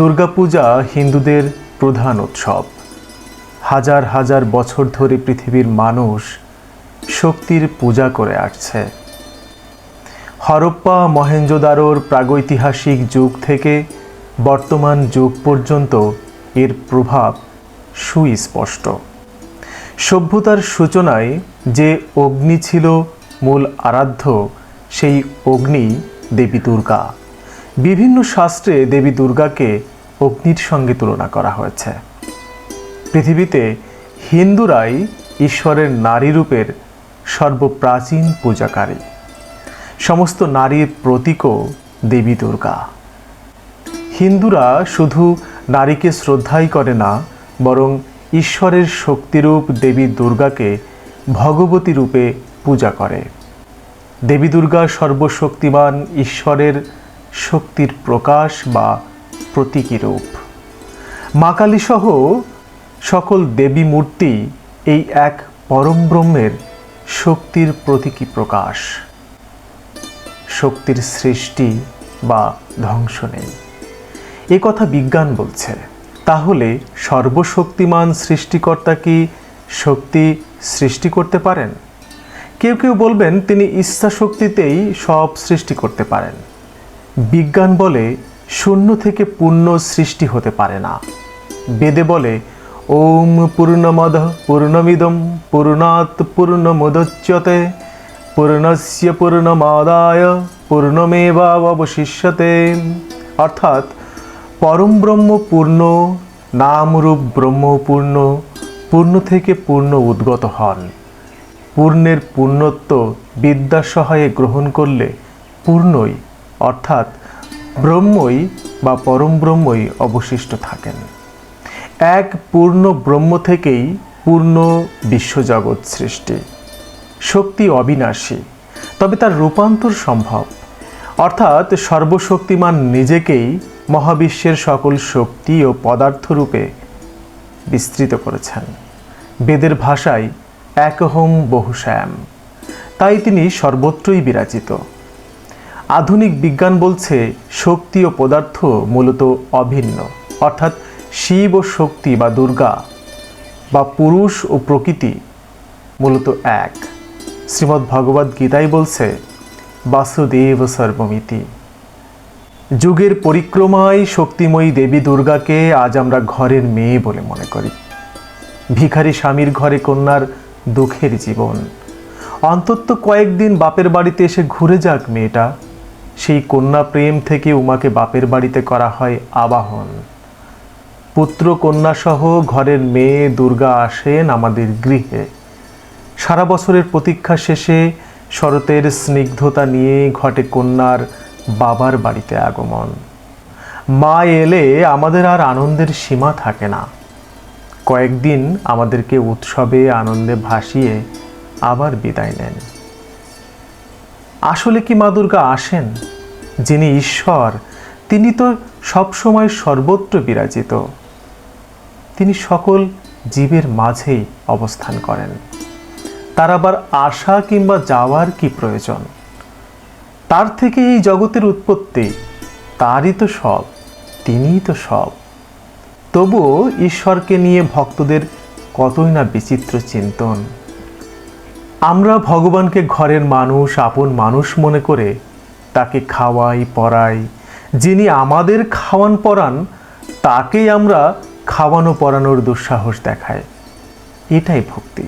দুর্গাপূজা হিন্দুদের প্রধান উৎসব। হাজার হাজার বছর ধরে পৃথিবীর মানুষ শক্তির পূজা করে আসছে। হরপ্পা মহেঞ্জোদারোর প্রাগৈতিহাসিক যুগ থেকে বর্তমান যুগ পর্যন্ত এর প্রভাব সুস্পষ্ট। সভ্যতার সূচনায় যে অগ্নি ছিল মূল আরাধ্য, সেই অগ্নি দেবী দুর্গা। বিভিন্ন শাস্ত্রে দেবী দুর্গাকে অগ্নির সঙ্গে তুলনা করা হয়েছে। পৃথিবীতে হিন্দুরাই ঈশ্বরের নারী রূপের সর্বপ্রাচীন পূজাকারী। সমস্ত নারীর প্রতীকও দেবী দুর্গা। হিন্দুরা শুধু নারীকে শ্রদ্ধাই করে না, বরং ঈশ্বরের শক্তিরূপ দেবী দুর্গাকে ভগবতী রূপে পূজা করে। দেবী দুর্গা সর্বশক্তিমান ঈশ্বরের শক্তির প্রকাশ বা প্রতীকী রূপ। মা কালী সহ সকল দেবী মূর্তি এই এক পরম ব্রহ্মের শক্তির প্রতীকী প্রকাশ। শক্তির সৃষ্টি বা ধ্বংস নেই। এ কথা বিজ্ঞান বলছে। তাহলে সর্বশক্তিমান সৃষ্টিকর্তা কি শক্তি সৃষ্টি করতে পারেন? কেউ কেউ বলবেন তিনি ইচ্ছা শক্তিতেই সব সৃষ্টি করতে পারেন। বিজ্ঞান বলে শূন্য থেকে পূর্ণ সৃষ্টি হতে পারে না। বেদে বলে, ওম পূর্ণমদ পূর্ণমিদম পূর্ণাৎ পূর্ণমুদচ্যতে, পূর্ণস্য পূর্ণমাদায় পূর্ণমেবাবশিষ্যতে। অর্থাৎ, পরম ব্রহ্ম পূর্ণ, নামরূপ ব্রহ্ম পূর্ণ পূর্ণ থেকে পূর্ণ উদ্গত হন। পূর্ণের পূর্ণত্ব বিদ্যাসহায়ে গ্রহণ করলে পূর্ণই, অর্থাৎ ব্রহ্মই বা পরম ব্রহ্মই অবশিষ্ট থাকেন। এক পূর্ণ ব্রহ্ম থেকেই পূর্ণ বিশ্বজগৎ সৃষ্টি। শক্তি অবিনাশী, তবে তার রূপান্তর সম্ভব। অর্থাৎ সর্বশক্তিমান নিজেকেই মহাবিশ্বের সকল শক্তি ও পদার্থ রূপে বিস্তৃত করেছেন। বেদের ভাষায় একহম বহুশ্যাম, তাই তিনি সর্বত্রই বিরাজিত। আধুনিক বিজ্ঞান বলছে শক্তি ও পদার্থ মূলত অভিন্ন। অর্থাৎ শিব ও শক্তি বা দুর্গা বা পুরুষ ও প্রকৃতি মূলত এক। শ্রীমদ্ ভগবদ গীতাই বলছে, বাসুদেব সর্বমিতি। যুগের পরিক্রমায় শক্তিময়ী দেবী দুর্গাকে আজ আমরা ঘরের মেয়ে বলে মনে করি। ভিখারি স্বামীর ঘরে কন্যার দুঃখের জীবন। অন্তত কয়েকদিন বাপের বাড়িতে এসে ঘুরে যাক মেয়েটা। সেই কন্যা প্রেম থেকে উমাকে বাপের বাড়িতে করা হয় আবাহন। পুত্র কন্যাসহ ঘরের মেয়ে দুর্গা আসেন আমাদের গৃহে। সারা বছরের প্রতীক্ষা শেষে শরতের স্নিগ্ধতা নিয়ে ঘটে কন্যার বাবার বাড়িতে আগমন। মা এলে আমাদের আর আনন্দের সীমা থাকে না। কয়েকদিন আমাদেরকে উৎসবে আনন্দে ভাসিয়ে আবার বিদায় নেন। আসলে কি মা দুর্গা আসেন? যিনি ঈশ্বর, তিনি তো সবসময় সর্বত্র বিরাজিত। তিনি সকল জীবের মাঝেই অবস্থান করেন। তার আবার আসা কিংবা যাওয়ার কি প্রয়োজন? তার থেকে এই জগতের উৎপত্তি, তারই তো সব, তিনিই তো সব। তবুও ঈশ্বরকে নিয়ে ভক্তদের কতই না বিচিত্র চিন্তন। আমরা ভগবানকে ঘরের মানুষ, আপন মানুষ মনে করে তাকে খাওয়াই, পড়াই। যিনি আমাদের খাওয়ান পরান, তাকেই আমরা খাওয়ানো পরানোর দুঃসাহস দেখায় এটাই ভক্তি।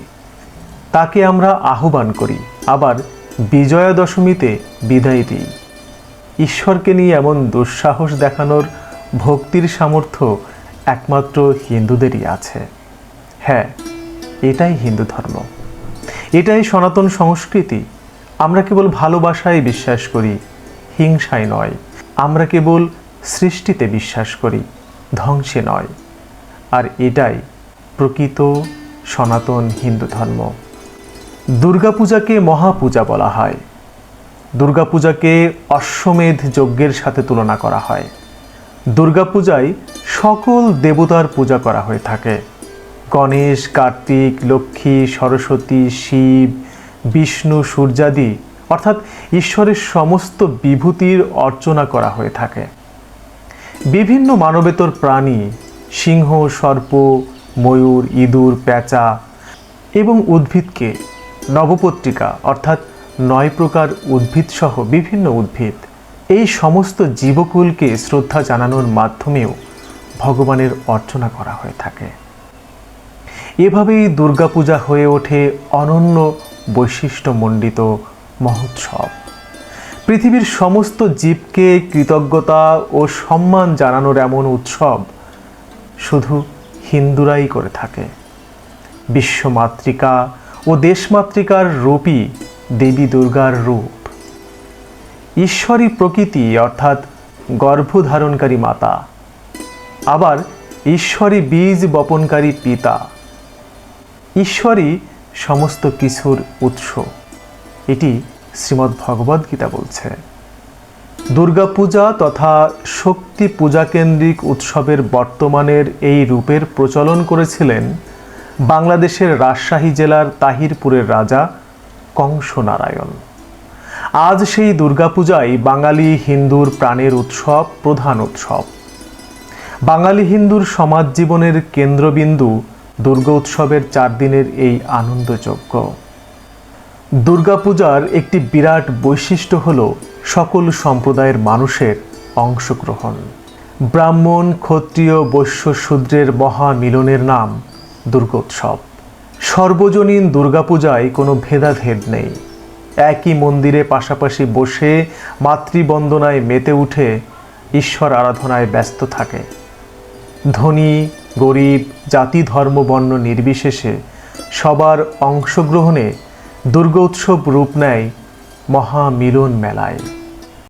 তাকে আমরা আহ্বান করি, আবার বিজয়া দশমীতে বিদায় দিই। ঈশ্বরকে নিয়ে এমন দুঃসাহস দেখানোর ভক্তির সামর্থ্য একমাত্র হিন্দুদেরই আছে। হ্যাঁ এটাই হিন্দু ধর্ম। এটাই সনাতন সংস্কৃতি। আমরা কেবল ভালোবাসায় বিশ্বাস করি হিংসায় নয়। আমরা কেবল সৃষ্টিতে বিশ্বাস করি, ধ্বংসে নয়। আর এটাই প্রকৃত সনাতন হিন্দু ধর্ম। দুর্গাপূজাকে মহাপূজা বলা হয়। দুর্গাপূজাকে অশ্বমেধ যজ্ঞের সাথে তুলনা করা হয়। দুর্গাপূজায় সকল দেবতার পূজা করা হয়ে থাকে। গণেশ, কার্তিক, লক্ষ্মী, সরস্বতী, শিব, বিষ্ণু, সূর্যাদি অর্থাৎ ঈশ্বরের সমস্ত বিভূতির অর্চনা করা হয়ে থাকে। বিভিন্ন মানবেতর প্রাণী, সিংহ, সর্প, ময়ূর, ইঁদুর, পেঁচা এবং উদ্ভিদকে নবপত্রিকা অর্থাৎ নয় প্রকার উদ্ভিদ সহ বিভিন্ন উদ্ভিদ, এই সমস্ত জীবকুলকে শ্রদ্ধা জানানোর মাধ্যমেও ভগবানের অর্চনা করা হয়ে থাকে। এভাবেই দুর্গাপূজা হয়ে ওঠে অনন্য বৈশিষ্ট্যমণ্ডিত মহোৎসব। পৃথিবীর সমস্ত জীবকে কৃতজ্ঞতা ও সম্মান জানানোর এমন উৎসব শুধু হিন্দুরাই করে থাকে। বিশ্বমাতৃকা ও দেশমাতৃকার রূপই দেবী দুর্গার রূপ। ঈশ্বরী প্রকৃতি, অর্থাৎ গর্ভধারণকারী মাতা। আবার ঈশ্বরী বীজ বপনকারী পিতা। ঈশ্বরই সমস্ত কিছুর উৎস। এটি শ্রীমদ্ ভগবদ্গীতা বলছে। দুর্গাপূজা তথা শক্তি পূজাকেন্দ্রিক উৎসবের বর্তমানের এই রূপের প্রচলন করেছিলেন বাংলাদেশের রাজশাহী জেলার তাহিরপুরের রাজা কংসনারায়ণ। আজ সেই দুর্গাপূজাই বাঙালি হিন্দুর প্রাণের উৎসব, প্রধান উৎসব। বাঙালি হিন্দুর সমাজ জীবনের কেন্দ্রবিন্দু দুর্গা উৎসবের চার দিনের এই আনন্দযজ্ঞ। দুর্গাপূজার একটি বিরাট বৈশিষ্ট্য হল সকল সম্প্রদায়ের মানুষের অংশগ্রহণ। ব্রাহ্মণ, ক্ষত্রিয়, বৈশ্য শূদ্রের মহামিলনের নাম দুর্গোৎসব। সর্বজনীন দুর্গাপূজায় কোনো ভেদাভেদ নেই। একই মন্দিরে পাশাপাশি বসে মাতৃবন্দনায় মেতে উঠে ঈশ্বর আরাধনায় ব্যস্ত থাকে। ধনী, গরিব, জাতি, ধর্ম, বর্ণ নির্বিশেষে সবার অংশগ্রহণে দুর্গোৎসব রূপ নেয় মহামিলন মেলায়